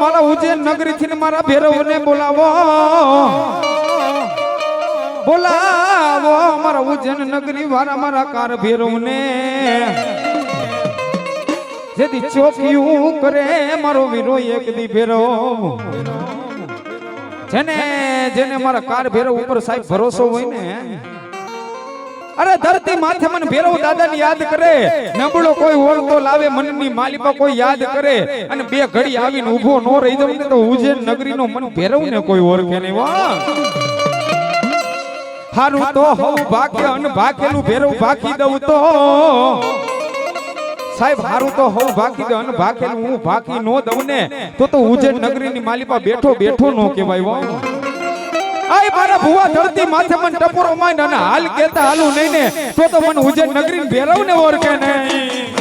મારા ઉજ્જૈન નગરી થી મારા ભેરવને બોલાવો. બોલાવો મારા ઉજ્જૈન નગરી વાળા મારા કાર ભેરવને. જેથી ચોખ્યું કરે મારો વીરો એક દી ભેરવ. જેને જેને મારા કાર ભેરવ ઉપર સાહેબ ભરોસો હોય ને અરે ધરતી માથે મને ભેરવ દાદાને યાદ કરે. નબળો કોઈ ઓળતો લાવે મનની માલિકા કોઈ યાદ કરે. અને બે ઘડી આવીને ઊભો નો રહી જવું તો ઉજ્જૈન નગરીનો મન ભેરવ ને કોઈ ઓળખે નહીં વાહ હારું તો હવ ભાગ્ય અન ભાગેલું ભેરવ ભાગી દઉં તો. સાહેબ, હારું તો હવ ભાગી દઉં અને ભાગેલું હું ભાગી નો દઉં ને, તો તો ઉજ્જૈન નગરીની માલિકા બેઠો બેઠો નો કહેવાય વાહ આય મારા ભુવા ધરતી માથે મન ટપોરો માંડ અને હાલ કેતા હાલું નહીં ને, તો તો મન ઉજે નગરી ભેરવ ને ઓળખે નહીં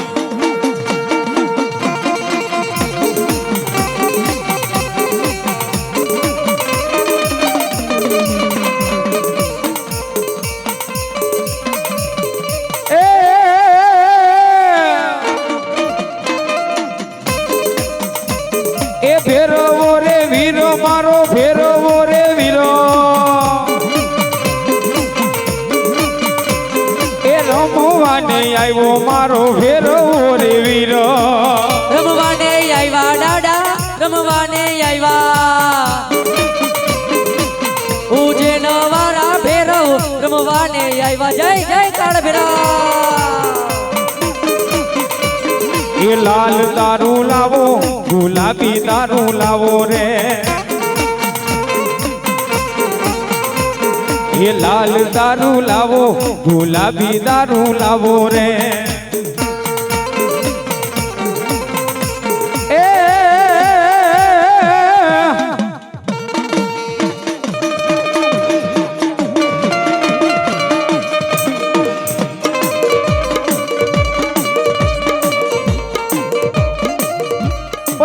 રમવાને આવ્યા જય જય કાળ ભેરા. એ લાલ દારૂ લાવો, ગુલાબી દારૂ લાવો રે. એ લાલ દારૂ લાવો, ગુલાબી દારૂ લાવો રે.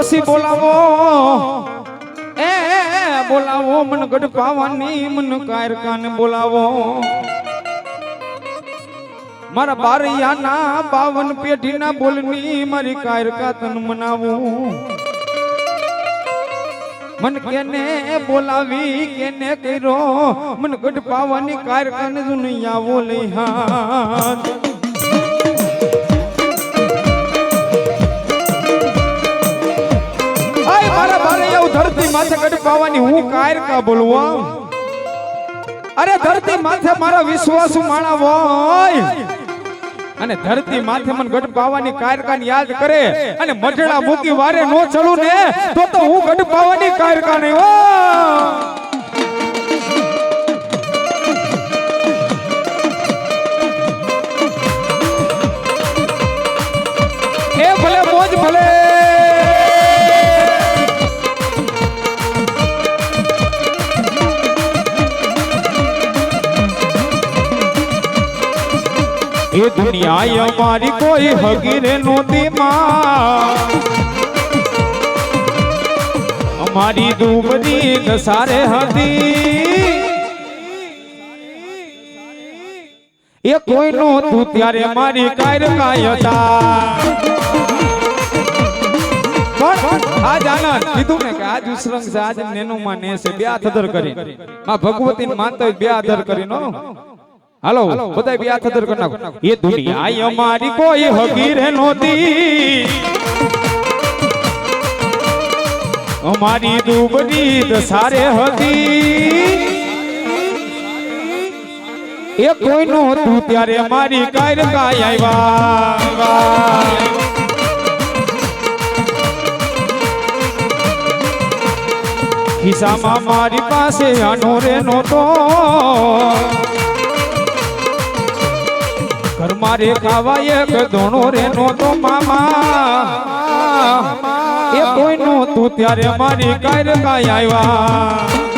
પછી બોલાવો. એ બોલાવો મન ગઢ પાવાની મન કાયરકાને બોલાવો. મારા બારૈયાના બાવન પેઢીના બોલની મારી કાયરકા તન મનાવું. મન કેને બોલાવી, કેને કર્યો? મન ગઢ પાવાની કાયરકાને દુનિયા લઈ હાથ ધરતી માથે ગઢ હું કાયર કા બોલવા અરે ધરતી માથે મારા વિશ્વાસ માણા હોય અને ધરતી માથે મને ગઢપાવાની પાવાની કાયરકાને યાદ કરે અને મઢડા મૂકી વારે નો ચડું ને, તો તો હું ગઢપાવાની કાયરકા નહીં હો એ દુનિયા અમારી કોઈ હગીરે નહોતી માં. અમારી દુબરી દસારે હતી. એ કોઈ નહોતું ત્યારે મારી કાયર કાય હતા. આજ આનંદ, કીધું ને કે આજ ઉસરંગ છે, આજ નેનું માં ને છે બે હાથ કરી માં ભગવતી માનતા બે આધર કરીને, હો. હાલો બધા બી હાથ અધર કરી નાખો. એ દુનિયા અમારી કોઈ હગીર નહોતી. અમારી દુબરી દસારે હતી. એ કોઈ નહોતું ત્યારે મારી કાયર કાય આવ્યા. ખિસ્સામાં મારી પાસે અનોરે નહોતો ઘરમાં રે ખાવા એક ધોણો રે નહોતો મામા. એ કોઈ નહોતું ત્યારે મારી કાયર કાય આવ્યા.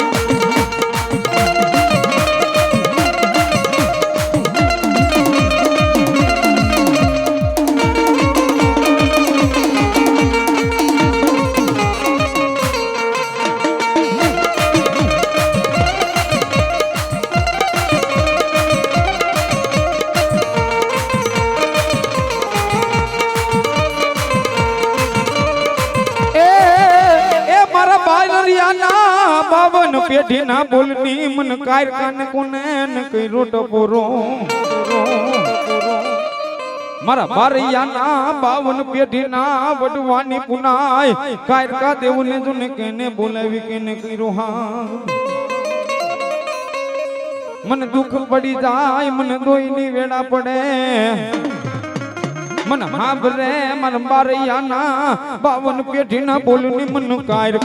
પેઢી ના બોલની મન કાયર કાન કોને ન કર્યો ટપોરો? મારા બારૈયાના બાવન પેઢીના વડવાની પુનાય કાયર કા દેવને જોને કેને બોલાવી, કેને કર્યો હા? મને દુઃખ પડી જાય, મને દોઈની વેડા પડે. મને હાભરે મન બારૈયાના બાવન પેઢીના બોલની મન કાયર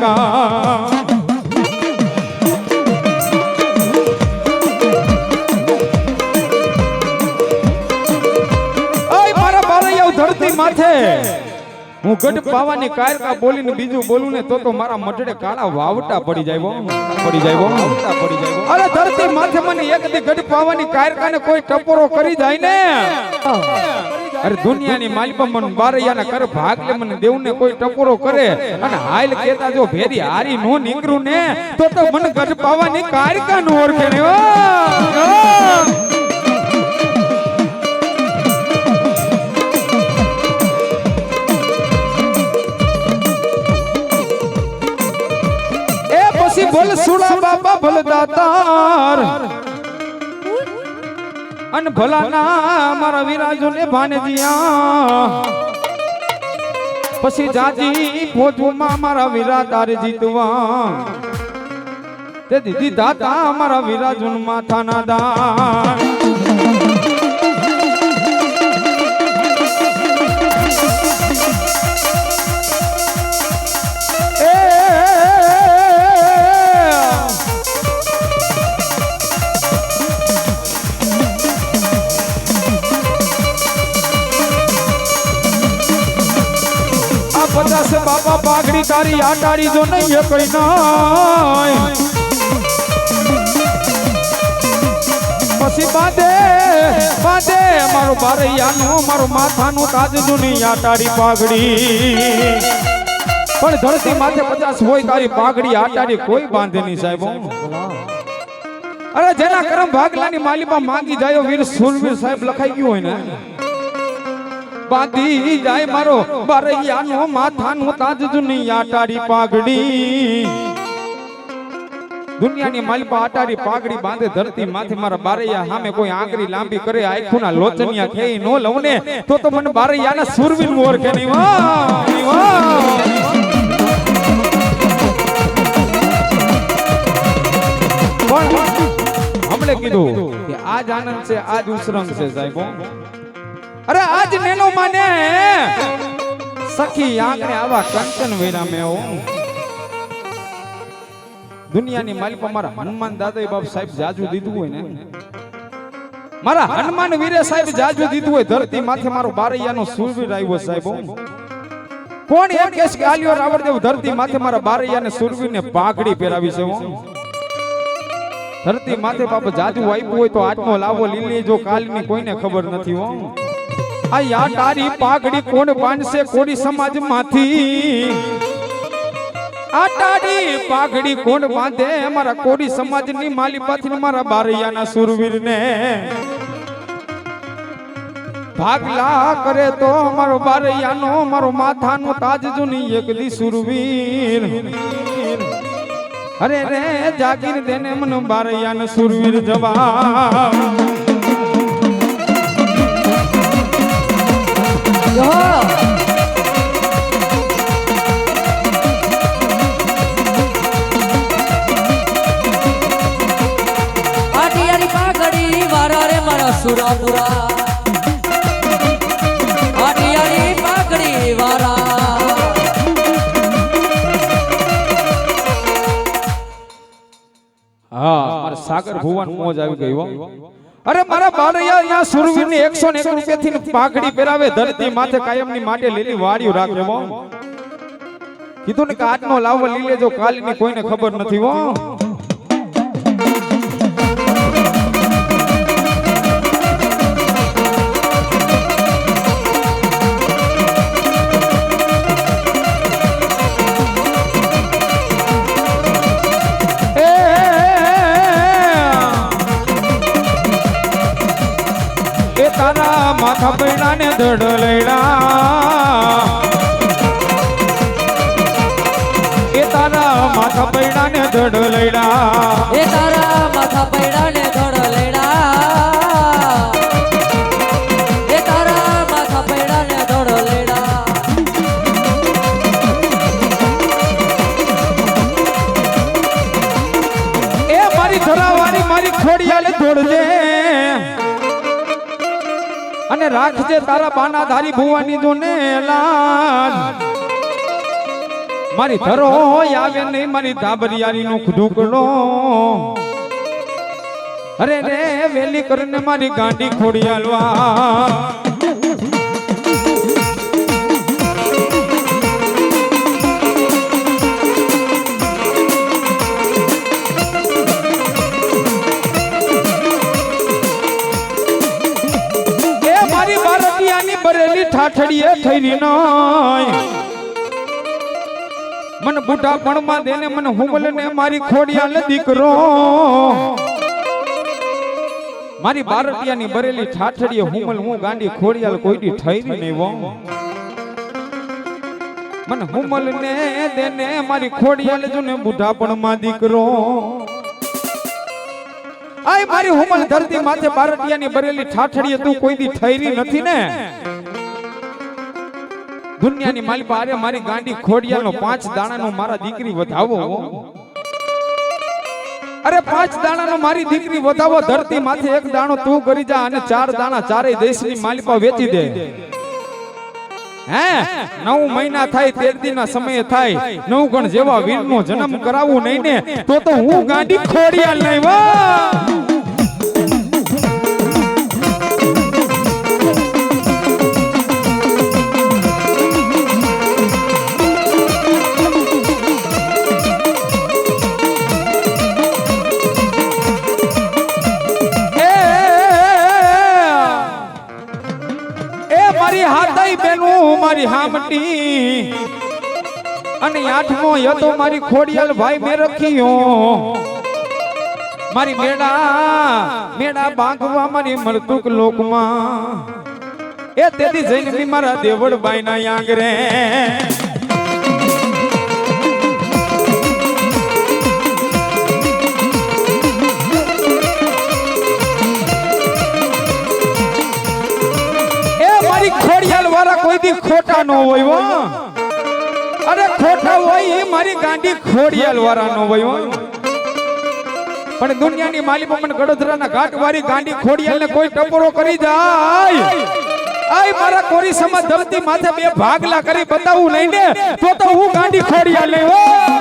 માથે. હું ગઢ પાવાની કાયરકા બોલીને બીજું બોલું ને તો તો મારા મઢડે કાળા વાવટા પડી જાય. પડી જાય. વાવટા પડી જાય અરે ધરતી માથે મને એક દી ગઢ પાવાની કાયરકાને કોઈ ટપોરો કરી જાય ને. અરે દુનિયાની માલિપા મન બારૈયાના કર ભાગલે મને દેવને કોઈ ટપોરો કરે. અને હાલ કેતા જો ભેરી હારી નો નીકળું ને તો તો મને ગઢ પાવાની કાયરકા નો ઓળખે ને બોલ સુડા બાબા ભલ દાતાર. અન ભલાના મારા વિરાજો ને ભાનેજીયા પછી જાજી ફોજમાં મારા વિરાદાર જીતવા. તે દીદી દાતા મારા વિરાજુન માથાના દાન. આ પચાસ બાબા પાઘડી તારી આટાડી જો નહીં એ કઈ નાય. પછી બાંધે બાંધે મારો બારૈયાનું, મારું માથાનું તાજ જૂની આટાડી પાઘડી. પણ ધરતી માથે પચાસ હોય તારી પાઘડી આટાડી કોઈ બાંધે નહીં સાહેબ અરે જેના કરમ ભાગલાની માલિપા માંગી જાય, વીર સુરવીર સાહેબ લખાઈ ગયું હોય ને. બાંધી જાય મારો બારૈયાનો માથાનું તાજ જૂની આટાડી પાઘડી. દુનિયાની માલિપા આટાડી પાઘડી બાંધે ધરતી માથે મારા બારૈયા સામે કોઈ આંગળી લાંબી કરે, આખુના લોચનિયા કે નો લઉં ને તો તો મને બારૈયાના સુરવીર મોર કે નહીં? વાહ હમણે કીધું કે આજ આનંદ છે, આજ ઉસરંગ છે સાહેબ અરે આજ નેનો માને. સખી આંગણે આવા કંચન વિરામે હો. દુનિયાની માલિક મારા હનુમાન દાદા બાપ સાહેબ જાજુ દીધું હોય ને. મારા હનુમાન વીરે સાહેબ જાજુ દીધું હોય, ધરતી માથે મારો બારૈયાનો સુરવીર આવ્યો સાહેબ કોણ એમ કેસ કે આલ્યો રાવણદેવ ધરતી માથે મારા બારૈયાને સુરવીરને પાઘડી પહેરાવી છે ધરતી માથે બાપ જાજુ આપ્યું હોય તો આજનો લાવો લીલી જો કાલની કોઈને ખબર નથી હો. આ તારી પાઘડી કોણ બાંધશે કોડી સમાજમાંથી? આ તારી પાઘડી કોણ બાંધે? મારા કોડી સમાજની માલિપાથી મારા બારૈયાના સુરવીરને. ભાગલા કરે તો મારો બારૈયાનો મારો માથાનો તાજ જૂની એક દી સુરવીર. અરે રે જાગીર દેને મન બારૈયાનો સુરવીર જવાબ જો પાટિયાની પાઘડી વારા રે મારા સુરાપુરા. પાટિયાની પાઘડી વારા. હા સાગર ભુવન મોજ આવી હો. અરે મારા બારૈયા અહીંયા સુરવીરની એકસો ને એક રૂપિયા થી પાઘડી પહેરાવે ધરતી માથે કાયમની માટે લીલી વાડીઓ રાખે કીધું ને કે આજનો લાવો લીલે જો કાલની કોઈને ખબર નથી હો. તારા માથા પૈડા ને ધડ લઈડા. એ તારા માથા પૈડા ને ધડ એ તારા માથા પૈડા રાખજે તારા બાના ભુવાની દોને લાલ મારી ધરો આવે નહીં, મારી ધાબરિયારી નું ઢુકડો અરે રે, વેલી કરીને મારી ગાંડી ખોડિયાલવા બરેલી ઠાઠડીએ થઈરી નય. મન બુઢા પણમાં દેને મન હુમલ ને મારી ખોડિયાલ દીકરો. મારી બારતિયાની બરેલી ઠાઠડીએ હુમલ હું ગાંડી ખોડિયાલ કોઈની થઈરી નહીં વો મન હુમલ ને દેને મારી ખોડિયાલ જો ને બુઢા પણમાં દીકરો. આય મારી હુમલ ધરતી માથે બારટિયાની બરેલી ઠાઠડીએ તું કોઈ દી ઠઈરી નથી ને? દુનિયાની માલિપા અરે મારી ગાંડી ખોડિયાનો પાંચ દાણાનો મારા દીકરી વધાવો. અરે પાંચ દાણાનો મારી દીકરી વધાવો ધરતી માથે એક દાણો તું કરી જા અને ચાર દાણા ચારેય દેશની માલિપા વેચી દે. હે? નવ મહિના થાય તેર દિનના સમયે થાય. નવ ગણ જેવા વીરનો જન્મ કરાવવું નહીં ને તો તો હું ગાંડી ખોડિયાલ નહીં વા મારી હાથઈ બેનું મારી હામટી. અને આઠમો યતો મારી ખોડિયાલ ભાઈ મેં રખ્યો. મારી મેડા મેડા બાંધવા મારી મળતુક લોકમાં. એ તેથી જઈને મારા દેવડ બાઈ ના આંગરે વાળા ખોટા નો હોય અરે ખોટા હોય એ મારી ગાંડી ખોડિયાલ વાળા નો હોય પણ દુનિયાની માલિક મને ગડોદરાના ઘાટ વાળી ગાંડી ખોડિયાલ ને કોઈ ટપોરો કરી જાય. આય મારા કોરી સમાજ ધમતી માથે બે ભાગલા કરી બતાવું નહીં ને તો તો હું ગાંડી ખોડિયાલ નહીં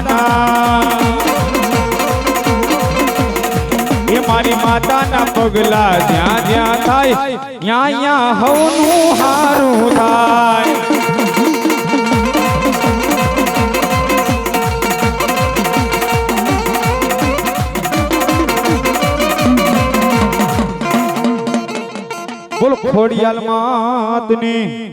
માતાના એ મારી માતાના પગલા જ્યાં જ્યાં થાય, ત્યાં ત્યાં હવનું હારું થાય. બોલો, ખોડિયાલ માતની